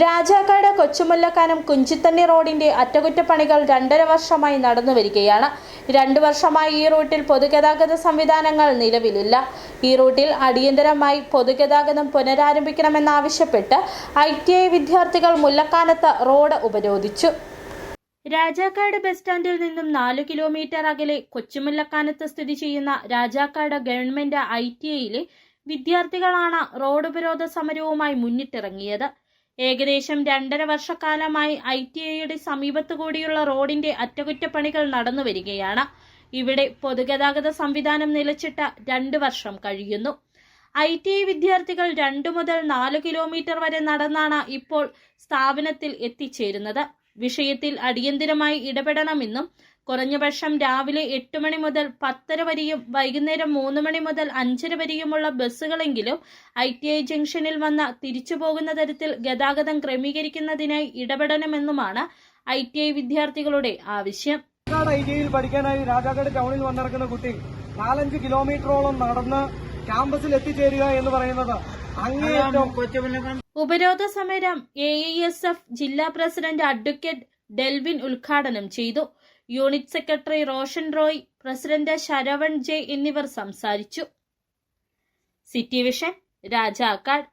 രാജാക്കാട് കൊച്ചുമുല്ലക്കാനം കുഞ്ചിത്തണ്ണി റോഡിന്റെ അറ്റകുറ്റപ്പണികൾ രണ്ടര വർഷമായി നടന്നു വരികയാണ്. രണ്ടു വർഷമായി ഈ റൂട്ടിൽ പൊതുഗതാഗത സംവിധാനങ്ങൾ നിലവിലില്ല. ഈ റൂട്ടിൽ അടിയന്തരമായി പൊതുഗതാഗതം പുനരാരംഭിക്കണമെന്നാവശ്യപ്പെട്ട് ഐ ടി ഐ വിദ്യാർത്ഥികൾ മുല്ലക്കാനത്ത് റോഡ് ഉപരോധിച്ചു. രാജാക്കാട് ബസ് സ്റ്റാൻഡിൽ നിന്നും നാലു കിലോമീറ്റർ അകലെ കൊച്ചുമുല്ലക്കാനത്ത് സ്ഥിതി ചെയ്യുന്ന രാജാക്കാട് ഗവൺമെന്റ് ഐ ടി ഐയിലെ വിദ്യാർത്ഥികളാണ് റോഡ് ഉപരോധ സമരവുമായി മുന്നിട്ടിറങ്ങിയത്. ഏകദേശം രണ്ടര വർഷക്കാലമായി ഐ ടി ഐയുടെ സമീപത്തു കൂടിയുള്ള റോഡിന്റെ അറ്റകുറ്റപ്പണികൾ നടന്നു വരികയാണ്. ഇവിടെ പൊതുഗതാഗത സംവിധാനം നിലച്ചിട്ട രണ്ട് വർഷം കഴിയുന്നു. ഐ ടി ഐ വിദ്യാർത്ഥികൾ രണ്ടു മുതൽ നാല് കിലോമീറ്റർ വരെ നടന്നാണ് ഇപ്പോൾ സ്ഥാപനത്തിൽ എത്തിച്ചേരുന്നത്. വിഷയത്തിൽ അടിയന്തിരമായി ഇടപെടണമെന്നും കുറഞ്ഞപക്ഷം രാവിലെ എട്ട് മണി മുതൽ പത്തര വരെയും വൈകുന്നേരം മൂന്ന് മണി മുതൽ അഞ്ചര വരെയുമുള്ള ബസ്സുകളെങ്കിലും ഐ ടി ഐ ജംഗ്ഷനിൽ വന്ന തിരിച്ചു പോകുന്ന തരത്തിൽ ഗതാഗതം ക്രമീകരിക്കുന്നതിനായി ഇടപെടണമെന്നുമാണ് ഐ ടി ഐ വിദ്യാർത്ഥികളുടെ ആവശ്യം. ഐ ടി ഐയിൽ പഠിക്കാനായി രാജാക്കാട് ടൗണിൽ വന്നിറക്കുന്ന കുട്ടി നാലഞ്ച് കിലോമീറ്ററോളം നടന്ന് ക്യാമ്പസിൽ എത്തിച്ചേരുക എന്ന് പറയുന്നത് ഉപരോധ സമരം എ ഐ എസ് എഫ് ജില്ലാ പ്രസിഡന്റ് അഡ്വക്കേറ്റ് ഡെൽവിൻ ഉദ്ഘാടനം ചെയ്തു. Unit secretary Roshan Roy president Saravan J എന്നിവർ സംസാരിച്ചു. City vision Rajakkad.